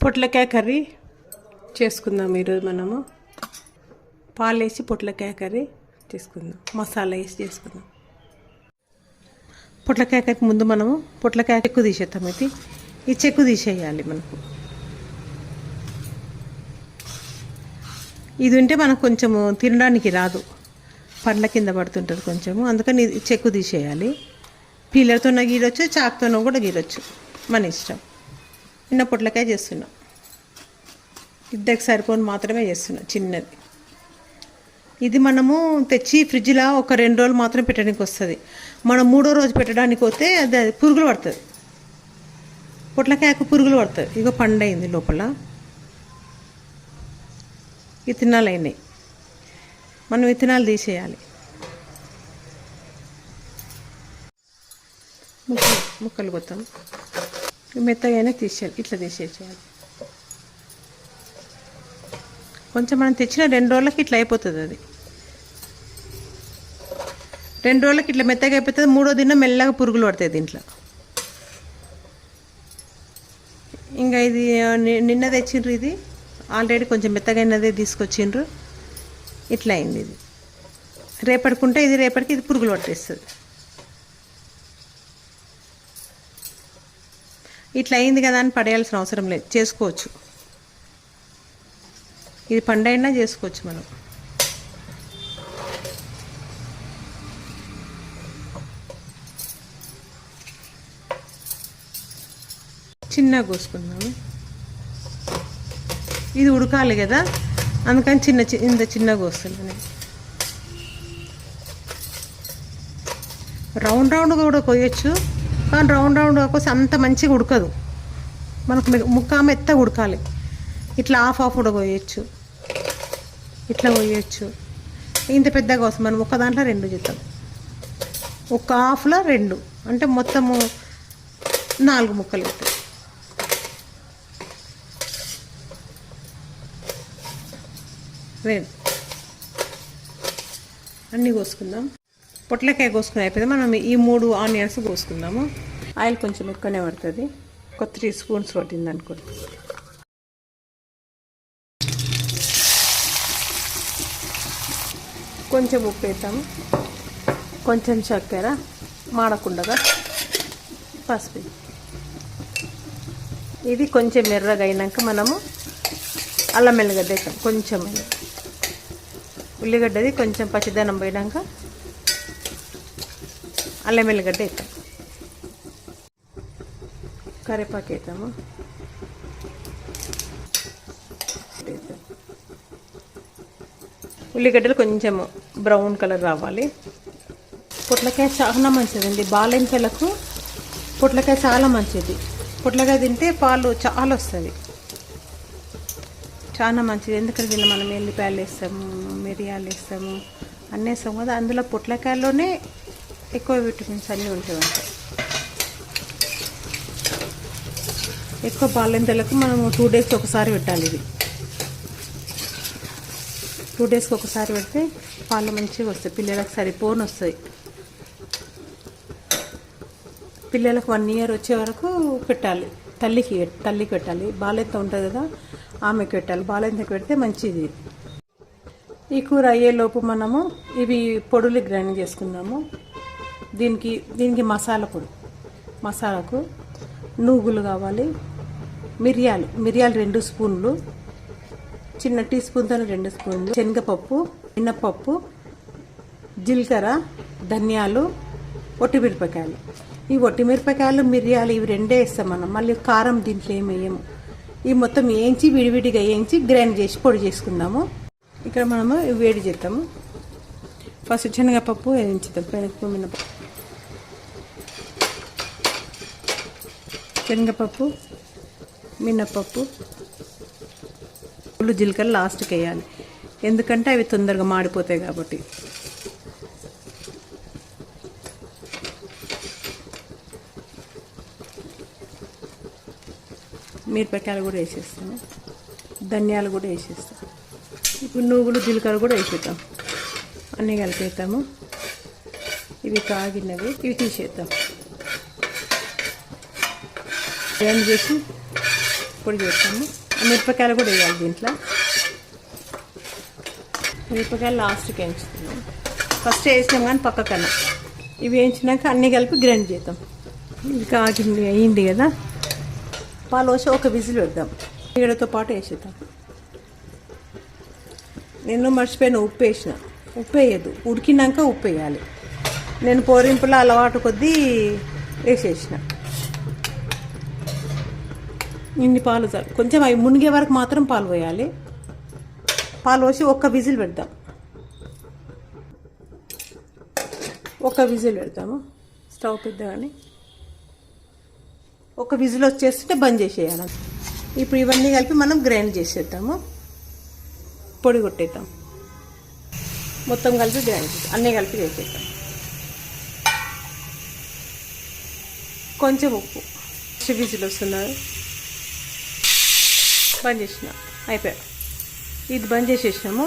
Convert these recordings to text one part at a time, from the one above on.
పొట్లకాయ కర్రీ చేసుకుందాం ఈరోజు మనము. పాలు వేసి పొట్లకాయ కర్రీ చేసుకుందాం. మసాలా వేసి చేసుకుందాం. పొట్లకాయ కర్రీ ముందు మనము పొట్లకాయ చెక్కు తీసేద్దాం అయితే. ఈ చెక్కు తీసేయాలి మనకు. ఇది ఉంటే మనకు కొంచెము తినడానికి రాదు. పండ్ల కింద పడుతుంటుంది కొంచెము. అందుకని చెక్కు తీసేయాలి. పీలర్తో గీరొచ్చు చాక్తోనో కూడా గీరొచ్చు మన ఇష్టం. చిన్న పొట్లకాయ చేస్తున్నా. ఇద్దరికి సరిపోని మాత్రమే చేస్తున్నా చిన్నది. ఇది మనము తెచ్చి ఫ్రిడ్జ్లో ఒక రెండు రోజులు మాత్రం పెట్టడానికి వస్తుంది. మనం మూడో రోజు పెట్టడానికి పోతే అది అది పురుగులు పడుతుంది. పొట్లకాయకు పురుగులు పడుతుంది. ఇగో పండైంది లోపల. విత్తనాలు అయినాయి. మనం విత్తనాలు తీసేయాలి. ముక్కలు ముక్కలు కొత్తాం. మెత్తగా అయినా తీసేయాలి. ఇట్లా తీసేసేయాలి. కొంచెం మనం తెచ్చిన రెండు రోజులకి ఇట్లా అయిపోతుంది అది. రెండు రోజులకి ఇట్లా మెత్తగా అయిపోతుంది. మూడో దిన మెల్లగా పురుగులు పడతాయి దీంట్లో. ఇంకా ఇది నిన్న తెచ్చిండ్రు ఇది. ఆల్రెడీ కొంచెం మెత్తగైనదే తీసుకొచ్చిండ్రు. ఇట్లా అయింది ఇది. రేపటికుంటే ఇది రేపటికి ఇది పురుగులు పట్టేస్తుంది. ఇట్లా అయింది కదా అని పడేయాల్సిన అవసరం లేదు. చేసుకోవచ్చు. ఇది పండైనా చేసుకోవచ్చు మనం. చిన్నగా కోసుకుందాము. ఇది ఉడకాలి కదా అందుకని చిన్న చి- ఇంత చిన్నగా కోస్తున్నాను రౌండ్ రౌండ్గా కూడా కొయ్యొచ్చు కానీ రౌండ్ రౌండ్ కోసి అంత మంచిగా ఉడకదు. మనకు ముక్క మెత్తగా ఉడకాలి. ఇట్లా హాఫ్ హాఫ్ కూడా కొయ్యొచ్చు ఇట్లా పోయొచ్చు. ఇంత పెద్దగా వస్తుంది మనం ఒక దాంట్లో రెండు చేద్దాం. ఒక హాఫ్లో రెండు. అంటే మొత్తము నాలుగు ముక్కలు అవుతాయి రెండు. అన్నీ కోసుకుందాం. పొట్లకాయ కోసుకుని అయిపోయింది? మనం ఈ మూడు ఆనియన్స్ కోసుకుందాము. ఆయిల్ కొంచెం ఎక్కువనే పడుతుంది. ఒక త్రీ స్పూన్స్ పట్టింది అనుకోండి. కొంచెం ఉప్పు వేస్తాము కొంచెం చక్కెర మాడకుండగా పసుపు. ఇది కొంచెం ఎర్రగా అయినాక మనము అల్లం వెల్లిగడ్డ వేస్తాం కొంచెం అయినా. ఉల్లిగడ్డది కొంచెం పచ్చిదనం పోయినాక అల్లం వెల్లిగడ్డ వేస్తాం కరివేపాకు వేద్దాము ఉల్లిగడ్డలు కొంచెం బ్రౌన్ కలర్ రావాలి. పొట్లకాయ చాలా మంచిదండి. బాలెంకలకు పొట్లకాయ చాలా మంచిది. పొట్లకాయ తింటే పాలు చాలా వస్తుంది చాలా మంచిది. ఎందుకంటే దీనిలో మనం ఎల్లిపాయలు వేస్తాము మిరియాలు వేస్తాము అన్నీ వేస్తాము కదా. అందులో పొట్లకాయలోనే ఎక్కువ విటమిన్స్ అన్నీ ఉంటాయి ఉంటాయి ఎక్కువ బాలెంతలకు మనము టూ డేస్కి ఒకసారి పెట్టాలి ఇది. టూ డేస్కి ఒకసారి పెడితే పాలు మంచిగా వస్తాయి. పిల్లలకు సరిపోని వస్తాయి. పిల్లలకు వన్ ఇయర్ వచ్చే వరకు పెట్టాలి. తల్లికి తల్లికి పెట్టాలి. బాలెంత ఉంటుంది కదా ఆమెకి పెట్టాలి. బాలెంతకి పెడితే మంచిది. ఈ కూర అయ్యేలోపు మనము ఇవి పొడులు గ్రైండ్ చేసుకున్నాము దీనికి దీనికి మసాలా పొడి. మసాలాకు నూగులు కావాలి. మిరియాలు మిరియాలు రెండు స్పూన్లు చిన్న టీ స్పూన్తో రెండు స్పూన్లు శనగపప్పు మినపప్పు జీలకర్ర ధనియాలు ఒట్టిమిరపకాయలు ఈ ఒట్టిమిరపకాయలు మిరియాలు ఇవి రెండే వేస్తాం మనం. మళ్ళీ కారం దీంట్లో ఏమి వేయము. ఈ మొత్తం వేయించి విడివిడిగా వేయించి గ్రైండ్ చేసి పొడి చేసుకుందాము. ఇక్కడ మనము వేడి చేద్దాము. ఫస్ట్ శనగపప్పు వేయించుదాం శనగపప్పు మినపప్పు శనగపప్పు మినపప్పు ఉల్లు జీలకర్ర లాస్ట్కి వేయాలి. ఎందుకంటే అవి తొందరగా మాడిపోతాయి కాబట్టి. మిరపకాయలు కూడా వేసేస్తాము ధనియాలు కూడా వేసేస్తాం ఇప్పుడు నువ్వులు జీలకర్ర కూడా వేసేద్దాం. అన్నీ కలిపేద్దాము. ఇవి కాగినవి ఇవి తీసేద్దాం. ఏం చేసి పొడి చేస్తాము. మిరపకాయలు కూడా వేయాలి దీంట్లో. మిరపకాయలు లాస్ట్కి వేయించుతున్నాం ఫస్ట్ వేసినాం కానీ పక్కకన్నా. ఇవి వేయించినాక అన్నీ కలిపి గ్రైండ్ చేద్దాం. ఇది ఆగింది అయింది కదా. పాలు వచ్చి ఒక విజిల్ పెడదాం. నీడతో పాటు వేసేద్దాం. నేను మర్చిపోయిన ఉప్పు వేసిన. ఉప్పు వేయద్దు. ఉడికినాక ఉప్పు వేయాలి. నేను పోరింపులో అలవాటు కొద్దీ వేసేసిన. ఇన్ని పాలు చాలు కొంచెం అవి మునిగే వరకు మాత్రం పాలు పోయాలి. పాలు పోసి ఒక్క విజిల్ పెడదాం ఒక విజిల్ పెడతాము. స్టవ్ పెద్దగాని. ఒక విజిల్ వచ్చేస్తుంటే బంద్ చేసేయాలి. ఇప్పుడు ఇవన్నీ కలిపి మనం గ్రైండ్ చేసేద్దాము. పొడి కొట్టేద్దాం. మొత్తం కలిపి గ్రైండ్ చేద్దాం. అన్నీ కలిపి చేసేద్దాం కొంచెం ఉప్పు. విజిల్ వస్తున్నారు బంద్ చేసిన. అయిపోయా ఇది బంద్ చేసేసినాము.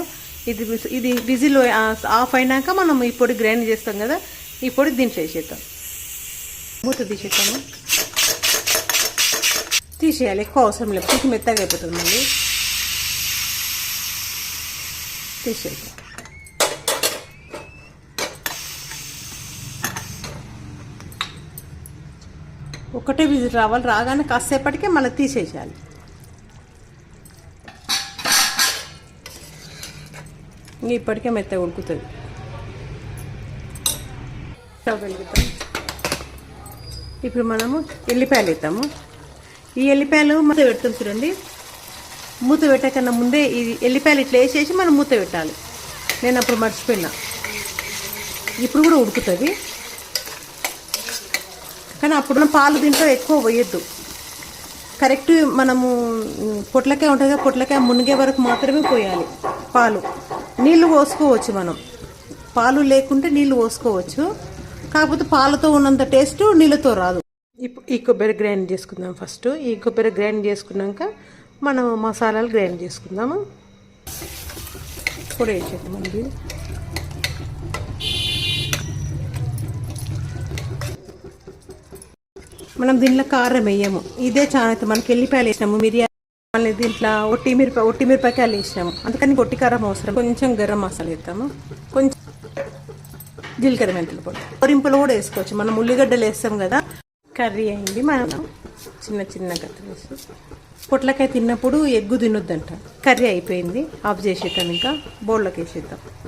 ఇది ఇది విజిల్ ఆఫ్ అయినాక మనం ఈ పొడి గ్రైండ్ చేస్తాం కదా ఈ పొడి దీంట్లో వేసేద్దాం. మూత తీసేద్దాము. తీసేయాలి. ఎక్కువ అవసరం లేదు. కొంచెం మెత్తగా అయిపోతుంది మళ్ళీ. తీసేద్దాం. ఒకటే విజిల్ రావాలి. రాగానే కాసేపటికే మళ్ళీ తీసేసేయాలి. ఇప్పటికే మెత్తగా ఉడుకుతుంది. స్టవ్ వెలుగుతాం ఇప్పుడు మనము ఎల్లిపాయలు వేస్తాము ఈ ఎల్లిపాయలు మూత పెడతాం చూడండి. మూత పెట్టకన్నా ముందే ఈ ఎల్లిపాయలు ఇట్లా వేసేసి మనం మూత పెట్టాలి. నేను అప్పుడు మర్చిపోయినా. ఇప్పుడు కూడా ఉడుకుతుంది. కానీ అప్పుడు పాలు దీంట్లో ఎక్కువ పోయొద్దు. కరెక్ట్ మనము పొట్లకాయ ఉంటుంది కదా పొట్లకాయ మునిగే వరకు మాత్రమే పోయాలి పాలు. నీళ్ళు పోసుకోవచ్చు మనం. పాలు లేకుంటే నీళ్ళు పోసుకోవచ్చు. కాకపోతే పాలతో ఉన్నంత టేస్ట్ నీళ్ళతో రాదు. ఇప్పుడు ఈ కొబ్బరి గ్రైండ్ చేసుకుందాం ఫస్ట్. ఈ కొబ్బరి గ్రైండ్ చేసుకున్నాక మనం మసాలాలు గ్రైండ్ చేసుకుందాము. పొడి వేసేద్దామండి మనం దీంట్లో కారం వేయము. ఇదే చాలా మనకి ఎల్లిపాయలు వేసినాము మిరియాలు మళ్ళీ దీంట్లో ఒట్టి మిరప ఒట్టి మిరపకాయలు వేసినాము అందుకని ఒట్టి కారం అవసరం. కొంచెం గరం మసాలా వేస్తాము కొంచెం జీలకర్ర మెంతులు పొడి. పొరింపులు కూడా వేసుకోవచ్చు. మనం ఉల్లిగడ్డలు వేస్తాం కదా. కర్రీ అయింది. మనం చిన్న చిన్న కత్తి వేసి. పొట్లకాయ తిన్నప్పుడు ఎగ్గు తినొద్దంట. కర్రీ అయిపోయింది. ఆఫ్ చేసేద్దాం ఇంకా. బౌల్లోకి వేసేద్దాం.